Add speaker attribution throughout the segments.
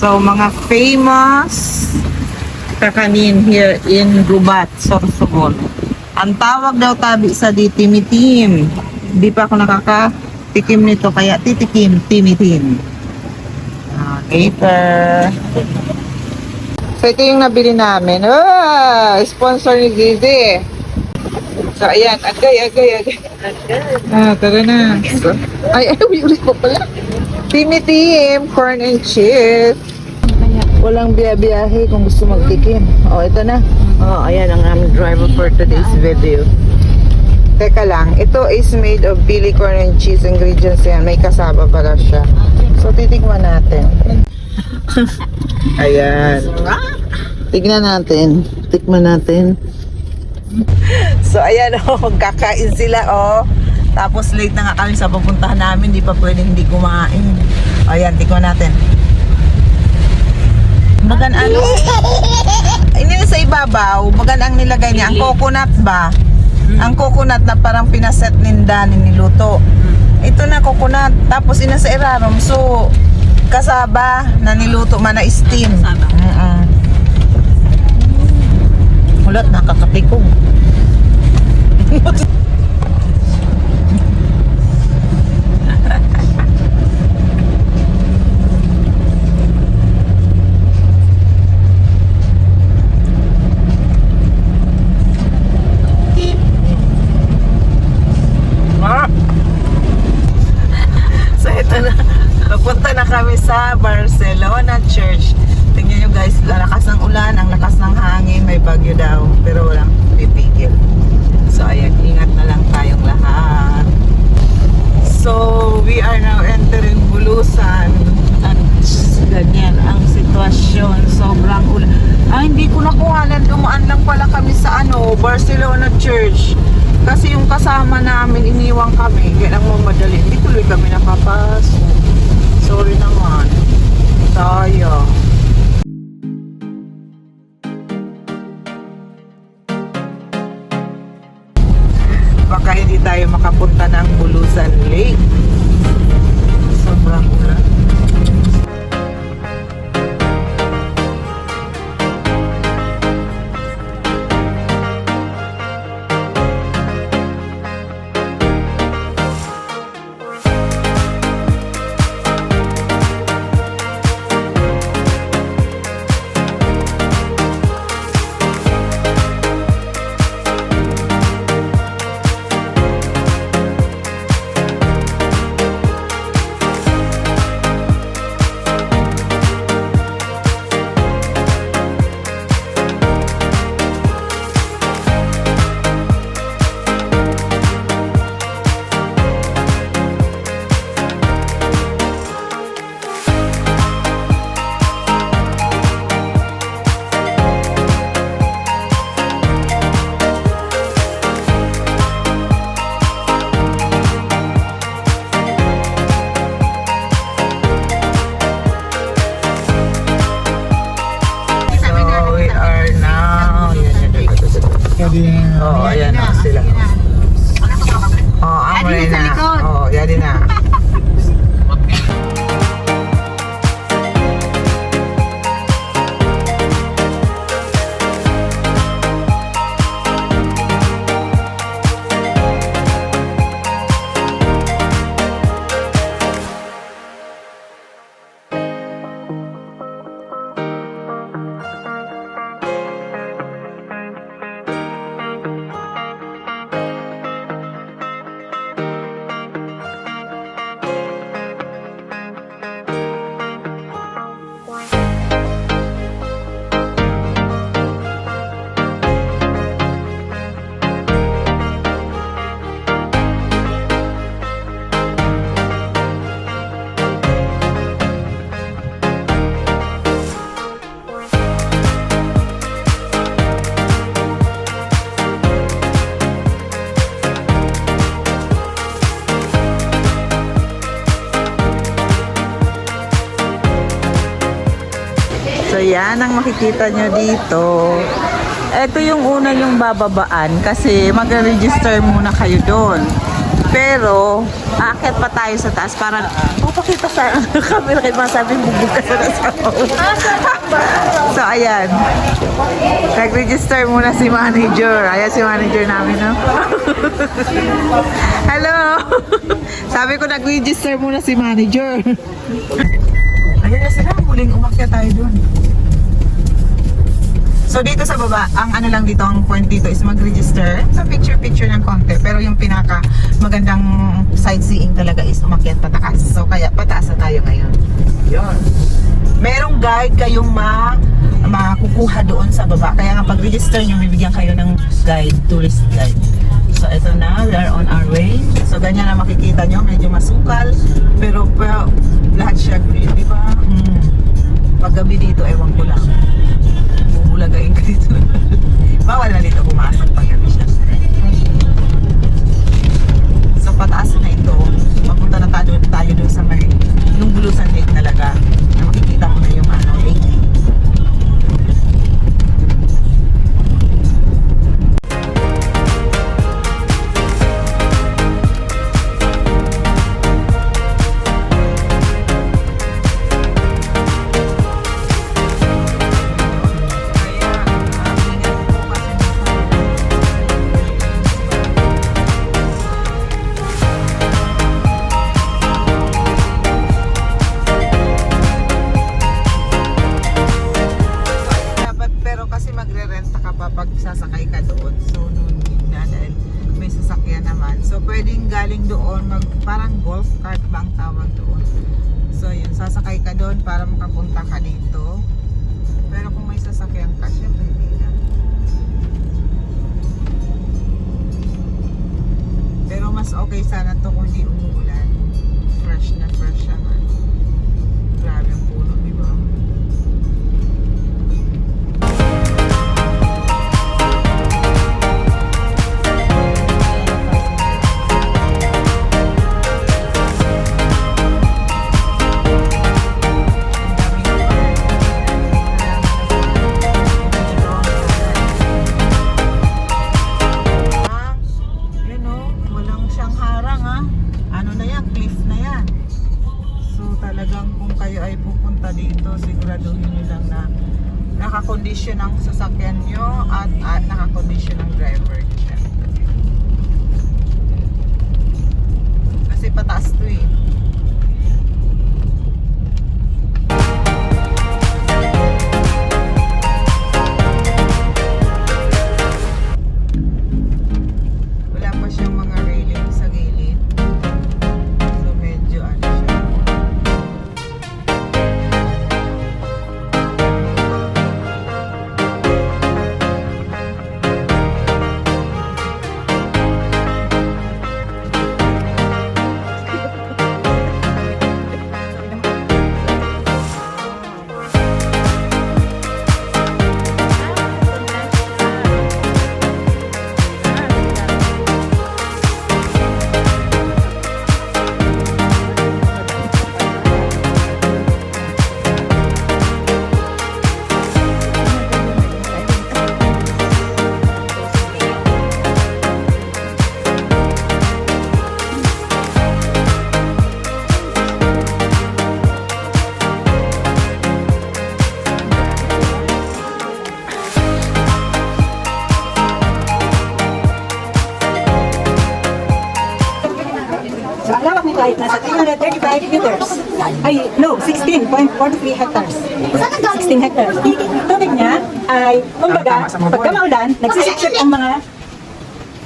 Speaker 1: So, mga famous kakanin here in Gubat, Sorsogon. Ang tawag daw tabi sa di timitim. Hindi pa ako nakakatikim nito, kaya titikim, timitim. Ah, later. So, ito yung nabili namin. Ah, sponsor ni Zizi. So, ayan. Agay, agay, agay. Ah, tara na. Ay, ay, ulit ko pala. Timitim, corn and cheese. Walang biyabiyahe kung gusto magtikim. Oh, ito na. Oh, ayan ang aming driver for today's video. Teka lang, ito is made of pili corn and cheese ingredients yan. May kasaba pala siya. So, titikman natin. ayan. Tignan natin. Tikman natin. So, ayan oh, kakain sila oh. Tapos late na nga kami sa pupuntahan namin, di pa pwedeng hindi kumain. O, ayan, tikman natin. Magan ano? Na sa ibabaw, magan ang nilagay niya. Ang coconut ba? Ang coconut na parang pinaset ninda niluto. Ito na coconut. Tapos ina sa irarom. So, kasaba na niluto man na steam. Mm Ulat, nakakapikong. So ito na, papunta na kami sa Barcelona Church. Tingnan nyo guys, lakas ng ulan, ang lakas ng hangin, may bagyo daw, pero walang pipigil. So ayan, ingat na lang tayong lahat. So we are now entering Bulusan at ganyan ang sitwasyon, sobrang ulan. Ah, hindi ko nakuhanan, dumaan lang pala kami sa ano, Barcelona Church. Kasi yung kasama namin, iniwang kami, kaya nang mamadali, hindi tuloy kami nakapasok. Sorry naman. Tayo. Baka hindi tayo makapunta ng Bulusan Lake. So yan ang makikita nyo dito. Ito yung una yung bababaan kasi mag-register muna kayo doon. Pero, aakyat pa tayo sa taas para mapakita sa camera kay masabi bubog ka sa So, ayan. Nag-register muna si manager. Ayan si manager namin, no? Hello! Sabi ko nag-register muna si manager. Ayan na sila. Muling umakyat tayo doon. So dito sa baba, ang ano lang dito, ang point dito is mag-register sa picture-picture ng konti. Pero yung pinaka magandang sightseeing talaga is umakyat pataas. So kaya pataas na tayo ngayon. Yun. Merong guide kayong ma makukuha doon sa baba. Kaya nga pag-register nyo, bibigyan kayo ng guide, tourist guide. So ito na, we are on our way. So ganyan na makikita nyo, medyo masukal. Pero, pero lahat siya green, di ba? Mm. Pag gabi dito, ewan ko lang bubulagain ka dito. Bawal na dito pumasok pag gabi siya. So pataas na ito. Papunta na tayo, tayo doon sa may yung Bulusan Lake talaga. Na makikita mo na yung ano, lake. Pwedeng galing doon mag parang golf cart ba ang tawag doon. So yun, sasakay ka doon para makapunta ka dito. Pero kung may sasakyan ka, syempre hindi na. Pero mas okay sana to kung hindi umuulan. Fresh na fresh siya. Grabe ang Kasi pataas to eh.
Speaker 2: Ay nasa 335 meters. Ay, no, 16.43 hectares. 16 hectares. Tubig niya ay, kumbaga, pagka maulan, nagsisipsip ang mga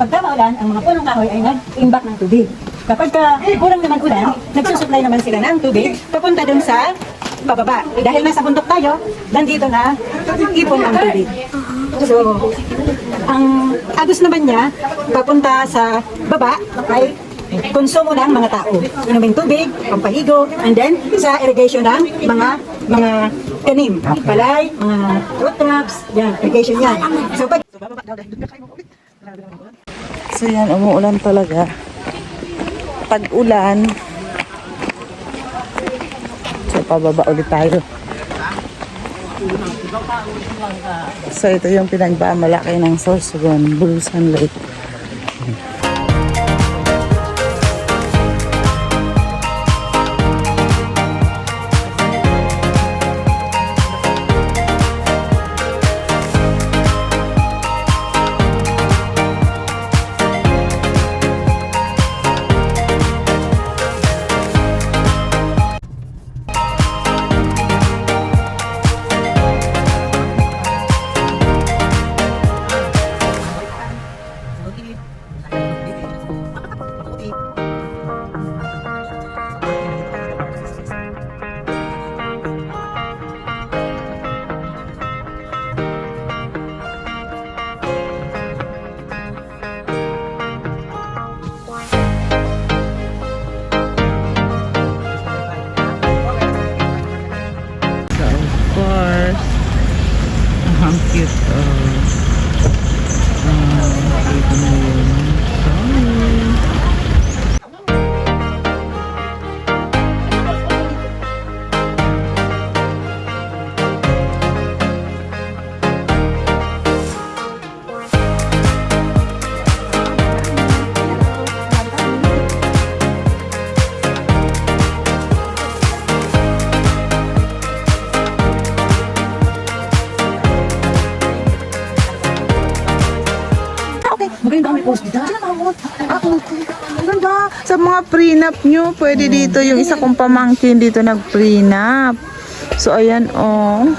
Speaker 2: Pagka maulan, ang mga punong kahoy ay nag-imbak ng tubig. Kapag ka kurang naman ulan, nagsusupply naman sila ng tubig papunta dun sa pababa. Dahil nasa bundok tayo, nandito na ipon ang tubig. So, ang agos naman niya, papunta sa baba, ay konsumo ng mga tao. Inuming tubig, pampahigo, and then sa irrigation ng mga mga tanim, palay, mga root crops, yan, irrigation yan. So, pag
Speaker 1: So yan, umuulan talaga. Pag ulan, so pababa ulit tayo. So ito yung pinagmamalaki ng Sorsogon, Bulusan Lake.
Speaker 2: таких Post dito.
Speaker 1: Ang ganda. Sa mga prenup nyo, pwede dito. Yung isa kong pamangkin dito nag-prenup. So, ayan, oh.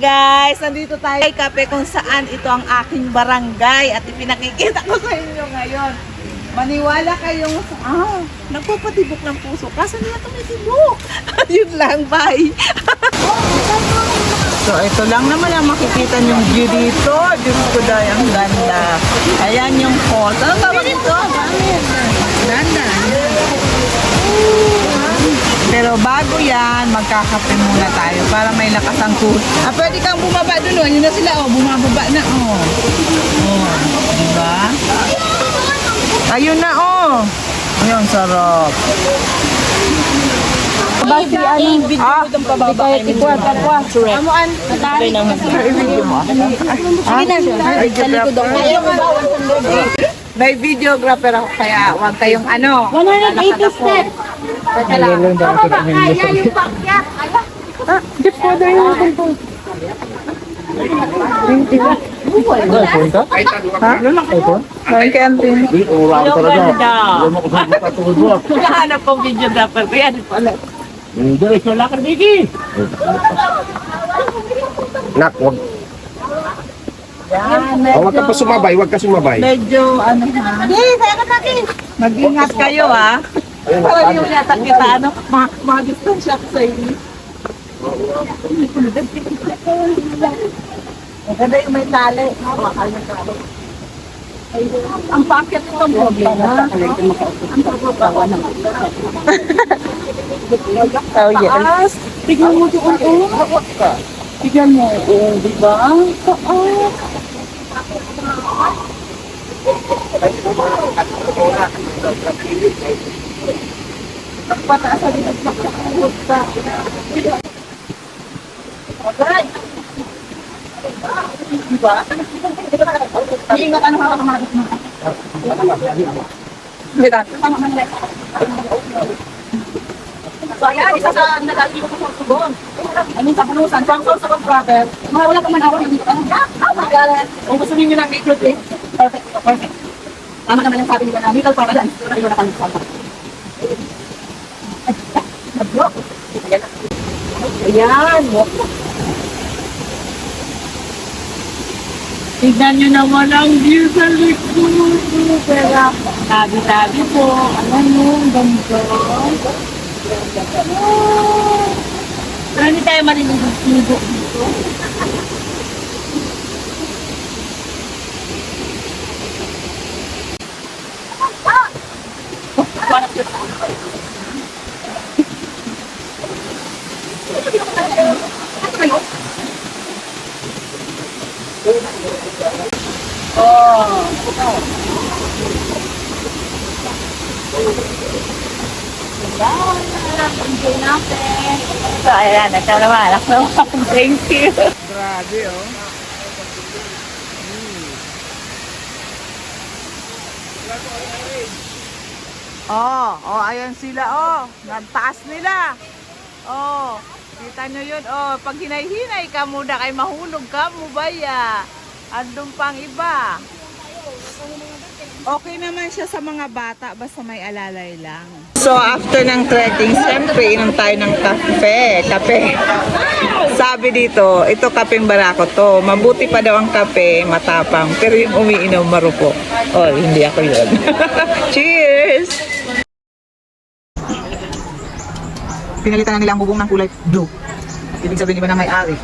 Speaker 1: Guys! Nandito tayo kay Kape kung saan ito ang aking barangay at ipinakikita ko sa inyo ngayon. Maniwala kayong, ah, nagpapatibok ng puso. Kaso niya tumitibok. Yun lang, bye. so, ito lang naman ang makikita niyong view dito. Diyos ko dahil ang ganda. Ayan yung falls. Ano tawag ito? Pero bago yan, magkakape muna tayo para may lakas ang kuhol. Ah, pwede kang bumaba dun, oh. Yun na sila, oh. Bumababa na, oh. Oh, diba? Ayun na, oh. Ayun, sarap.
Speaker 2: Basi video
Speaker 1: Ah,
Speaker 2: itong pababa kay Mikwa Kapwa. Amuan. Natari.
Speaker 1: i-video mo.
Speaker 2: Sige na siya. Sa likod ako.
Speaker 1: May videographer ako, kaya huwag kayong ano.
Speaker 2: 180 steps. Teka lang. Pababa kaya yung pakyat.
Speaker 1: Ah, di po na yung kumpong. Ha? Ngayon kay Antin.
Speaker 3: Yung ganda. Nakahanap kong videographer ko yan pala. Diretso lang ka, Vicky.
Speaker 4: Nak, wag. Oh, wag ka pa sumabay, wag ka sumabay.
Speaker 1: Medyo ano ha.
Speaker 2: Hindi, saya ka.
Speaker 1: Mag-ingat kayo ha. Parang yung yata kita ano, ma- ma-distansya ko sa inyo. Maganda yung may tali. Makakal na tali. Ang packet itong problema. Ang pagbabawa ng Oh, yes.
Speaker 3: Tignan mo doon, oh. Tignan mo, oh, di ba? Oo.
Speaker 2: Ingat ano hawak mo. So ayan, isa sa nagagawin ko sa sugon. I mean, sa punusan, from source of brother, mga wala pa man ako ng ah, magalan. Kung gusto ninyo ng recruit eh, perfect, perfect. Tama naman yung sabi nila na, little para lang. Pero na kami sa Ayan. Ayan.
Speaker 3: Tignan nyo naman ang view sa likod. Pero, tabi-tabi po. Ang ganda. Pero hindi tayo marinig ng sigo dito. So, ayan, nagkaroon na Thank you.
Speaker 1: Grabe oh. Oh, oh, ayan sila, oh. Nagtaas nila. Oh, kita nyo yun, oh. Pag hinay-hinay ka muna, kay mahulog ka mo ba ya? Andun pang iba. Okay naman siya sa mga bata, basta may alalay lang. So, after ng trekking, siyempre, inom tayo ng kape. Kape. Sabi dito, ito kapeng barako to. Mabuti pa daw ang kape, matapang. Pero yung umiinom, marupok. Oh, hindi ako yun. Cheers! pinalitan na nila ang bubong ng kulay blue. Ibig sabihin, di ba na may ari?